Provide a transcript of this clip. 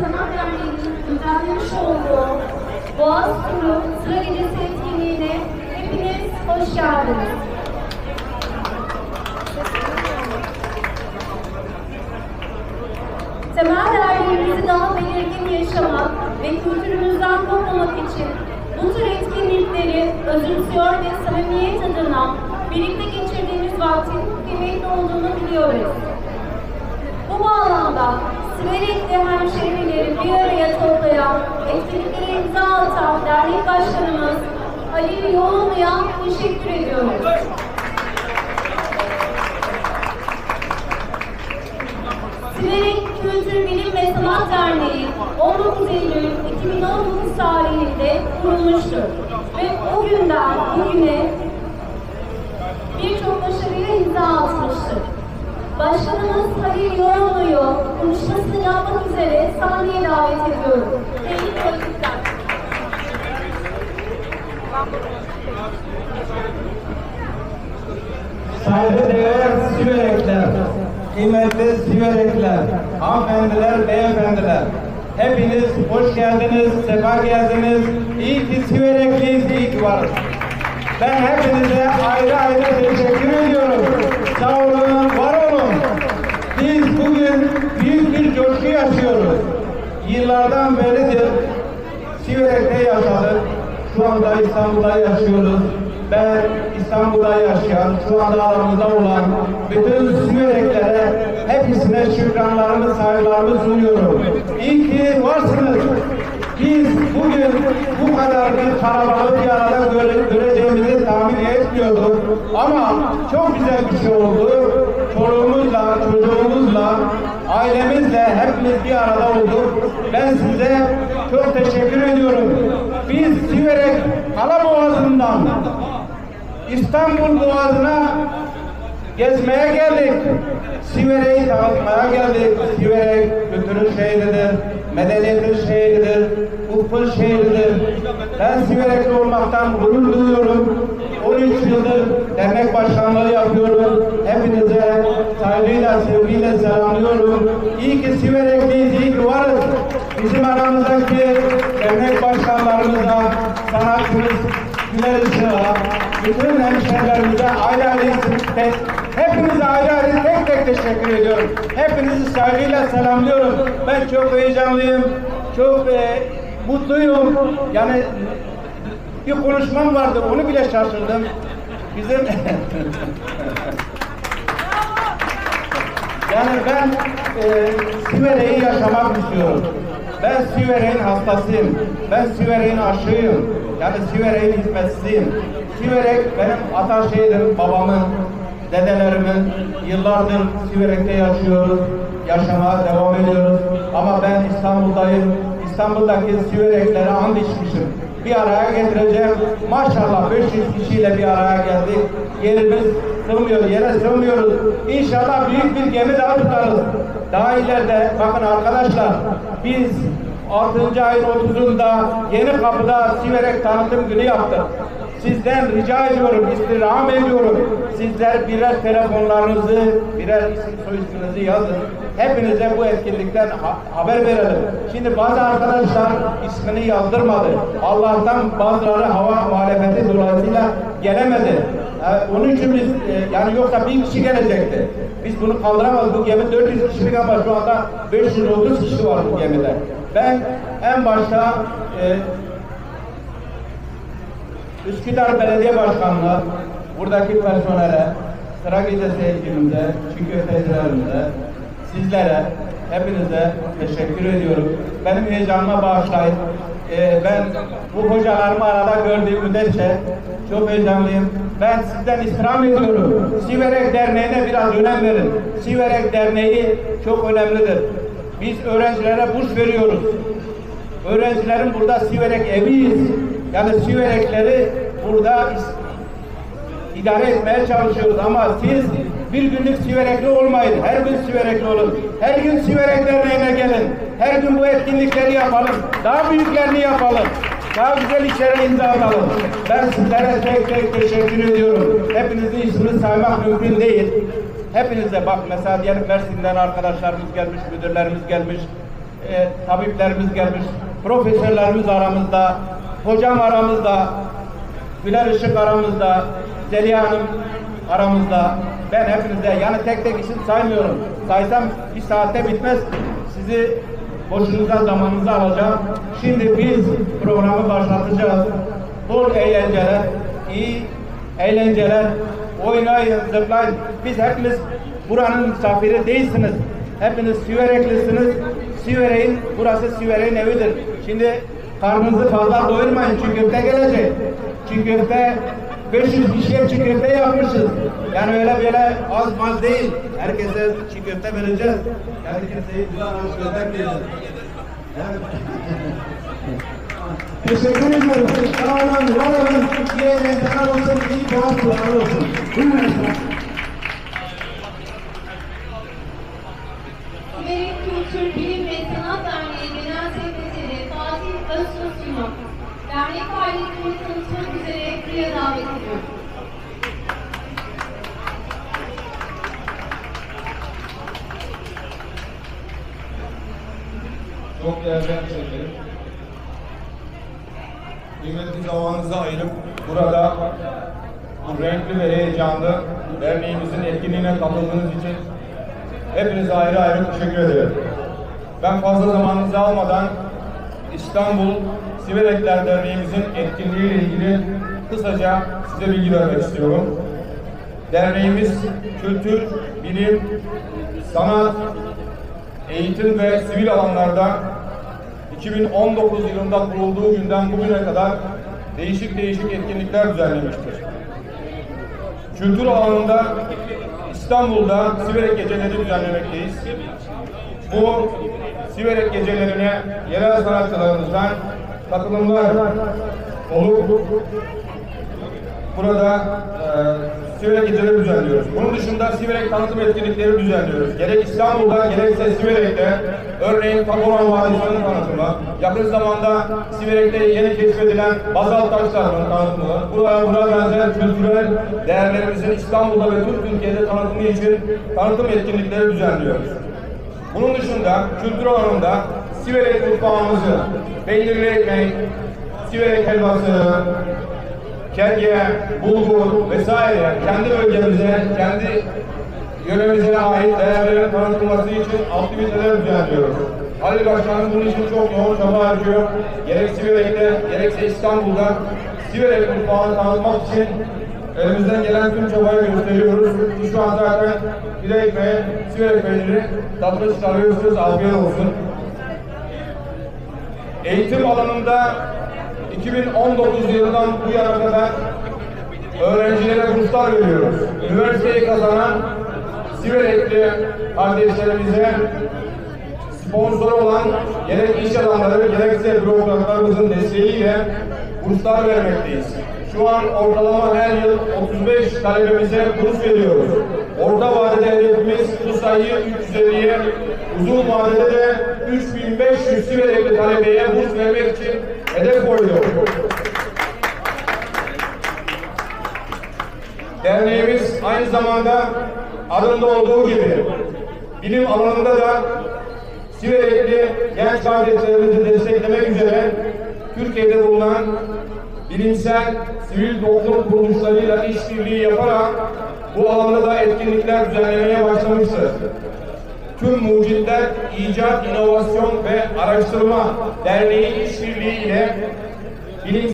Sanat Derneği'nin düzenlemiş olduğu Boğaz Turu Sıra Gecesi etkinliğine hepiniz hoş geldiniz. Temel değerlerimizi daha belirgin yaşamak ve kültürümüzden kopmamak için bu tür etkinlikleri özümsüyor ve samimiyet adına birlikte geçirdiğimiz vaktin kıymetli olduğunu biliyoruz. Bu bağlamda Siverekli hemşehrileri bir araya toplayan, etkinliklere imza atan dernek başkanımız Halil Yoğunlu'ya teşekkür ediyoruz. Siverek Kültür Bilim ve Sanat Derneği 19 Eylül 2019 tarihinde kurulmuştur. Ve o günden bugüne Halil Yoğunlu'yu konuşmasını yapmak üzere sahneye davet ediyorum. Sevgili politikler. Saygıdeğer Siverekler, kıymetli Siverekler, hanımefendiler, beyefendiler. Hepiniz hoş geldiniz, sefa geldiniz. İyi ki Siverekliyiz, iyi ki varız. Ben hepinize ayrı ayrı teşekkür ediyorum. Sağ olun, var olun. Biz bugün büyük bir coşku yaşıyoruz. Yıllardan beridir Siverek'te yaşadık. Şu anda İstanbul'da yaşıyoruz. Ben İstanbul'da yaşayan, şu anda aramızda olan bütün Sivereklere hepsine şükranlarımı, saygılarımı sunuyorum. İyi ki varsınız. Biz bugün bu kadar bir kalabalık bir arada göre- göreceğimizi tahmin etmiyorduk. Ama çok güzel bir şey oldu. Çoluğumuzla, çocuğumuzla, ailemizle hepimiz bir arada olduk. Ben size çok teşekkür ediyorum. Biz Siverek Alaboğazı'ndan İstanbul Boğazı'na gezmeye geldik. Siverek'i tanıtmaya geldik. Siverek kültürün şehridir, medeniyetin şehridir, ufkun şehridir. Ben Siverekli olmaktan gurur duyuyorum. 13 yıldır dernek başkanlığı yapıyorum. Hepinize saygıyla, sevgiyle selamlıyorum. İyi ki Siverekliyiz, iyi ki varız. Bizim aramızdaki dernek başkanlarımıza, sanatçımız, Güler Işık'a, bütün hemşehrilerimize ayrı ayrı tek, hepinize ayrı ayrı tek tek teşekkür ediyorum. Hepinizi saygıyla selamlıyorum. Ben çok heyecanlıyım, çok e, mutluyum. Yani bir konuşmam vardı, onu bile şaşırdım. Bizim Yani ben e, Siverek'i yaşamak istiyorum. Ben Siverek'in hastasıyım. Ben Siverek'in aşığıyım. Yani Siverek'in hizmetçisiyim. Siverek benim ata şehrim, babamın, dedelerimin. Yıllardır Siverek'te yaşıyoruz. Yaşamaya devam ediyoruz. Ama ben İstanbul'dayım. İstanbul'daki Sivereklere and içmişim. Bir araya getireceğim. Maşallah 500 kişiyle bir araya geldik. Yerimiz sığmıyor, yere sığmıyoruz. İnşallah büyük bir gemi daha tutarız. Daha ileride bakın arkadaşlar biz 6. ayın 30'unda Yeni Kapı'da Siverek tanıtım günü yaptık. Sizden rica ediyorum, istirham ediyorum. Sizler birer telefonlarınızı, birer isim soy isminizi yazın. Hepinize bu etkinlikten ha- haber verelim. Şimdi bazı arkadaşlar ismini yazdırmadı. Allah'tan bazıları hava muhalefeti dolayısıyla gelemedi. Ee, onun için biz, e, yani yoksa bin kişi gelecekti. Biz bunu kaldıramaz. Bu gemi 400 kişilik ama şu anda 530 kişi var bu gemide. Ben en başta e, Üsküdar Belediye Başkanlığı buradaki personele, sıra gecesi ekibimize, çünkü teyzelerimize, sizlere, hepinize teşekkür ediyorum. Benim heyecanıma bağışlayın. Ee, ben bu hocalarımı arada gördüğüm müddetçe çok heyecanlıyım. Ben sizden istirham ediyorum. Siverek Derneği'ne biraz önem verin. Siverek Derneği çok önemlidir. Biz öğrencilere burs veriyoruz. Öğrencilerin burada Siverek eviyiz. Yani Siverekleri burada idare etmeye çalışıyoruz ama siz bir günlük Siverekli olmayın. Her gün Siverekli olun. Her gün Siverek Derneği'ne gelin. Her gün bu etkinlikleri yapalım. Daha büyüklerini yapalım. Daha güzel işlere imza atalım. Ben sizlere tek tek teşekkür ediyorum. Hepinizin ismini saymak mümkün değil. Hepinize bak mesela diyelim Mersin'den arkadaşlarımız gelmiş, müdürlerimiz gelmiş. e, tabiplerimiz gelmiş, profesörlerimiz aramızda, hocam aramızda, Güler Işık aramızda, Zeliha Hanım aramızda. Ben hepinize yani tek tek isim saymıyorum. Saysam bir saatte bitmez. Sizi boşunuza zamanınızı alacağım. Şimdi biz programı başlatacağız. Bol eğlenceler, iyi eğlenceler, oynayın, zıplayın. Biz hepimiz buranın misafiri değilsiniz. Hepiniz Sivereklisiniz. Siverek'in, burası Siverek'in evidir. Şimdi karnınızı fazla doyurmayın çünkü köfte gelecek. Çiğ köfte 500 kişiye çiğ köfte yapmışız. Yani öyle böyle az maz değil. Herkese çiğ köfte vereceğiz. Yani kimseyi güzel hoş göstermeyeceğiz. Yani... Teşekkür ediyorum. Sağ olun, var olun. İyi eğlenceler olsun, iyi puan kullanır olsun. Buyurun efendim. Siverek Kültür Bilim ve Sanat Derneği Genel Sekreteri Fatih Öztürk'ü dernek faaliyetini tanıtmak üzere buraya davet ediyorum. Çok değerli hemşehrilerim. Kıymetli zamanınızı ayırıp burada bu renkli ve heyecanlı derneğimizin etkinliğine katıldığınız için hepinize ayrı ayrı teşekkür ederim. Ben fazla zamanınızı almadan İstanbul Siverekler Derneğimizin etkinliğiyle ilgili kısaca size bilgi vermek istiyorum. Derneğimiz kültür, bilim, sanat, eğitim ve sivil alanlarda 2019 yılında kurulduğu günden bugüne kadar değişik değişik etkinlikler düzenlemiştir. Kültür alanında İstanbul'da Siverek Geceleri düzenlemekteyiz. Bu Siverek Gecelerine yerel sanatçılarımızdan katılımlar olup burada e, Siverek geceleri düzenliyoruz. Bunun dışında Siverek tanıtım etkinlikleri düzenliyoruz. Gerek İstanbul'da gerekse Siverek'te örneğin Taboran Vadisi'nin tanıtımı, yakın zamanda Siverek'te yeni keşfedilen bazalt taşlarının tanıtımı, burada buna benzer kültürel değerlerimizin İstanbul'da ve tüm Türkiye'de tanıtımı için tanıtım etkinlikleri düzenliyoruz. Bunun dışında kültür alanında Siverek mutfağımızı, peynirli Siverek helvası, kerge, bulgur vesaire kendi bölgemize, kendi yöremize ait değerlerin tanıtılması için aktiviteler düzenliyoruz. Halil Başkanım bunun için çok yoğun çaba harcıyor. Gerek Siverek'te, gerekse İstanbul'da Siverek mutfağını tanıtmak için elimizden gelen tüm çabayı gösteriyoruz. Şu an zaten Dilek ve Siverek peyniri tadını çıkarıyorsunuz. Afiyet olsun. Eğitim alanında 2019 yılından bu yana kadar öğrencilere burslar veriyoruz. Üniversiteyi kazanan Siverekli kardeşlerimize sponsor olan gerek iş adamları gerekse bürokratlarımızın desteğiyle burslar vermekteyiz. Şu an ortalama her yıl 35 talebemize burs veriyoruz. Orta vadede hedefimiz bu sayıyı 350'ye, uzun vadede de 3500 Siverekli talebeye burs vermek için hedef koyduk. Derneğimiz aynı zamanda adında olduğu gibi bilim alanında da Siverekli genç kardeşlerimizi desteklemek üzere Türkiye'de bulunan bilimsel sivil toplum kuruluşlarıyla işbirliği yaparak bu alanda da etkinlikler düzenlemeye başlamıştır. Tüm Mucitler İcat, İnovasyon ve Araştırma Derneği işbirliği ile bilim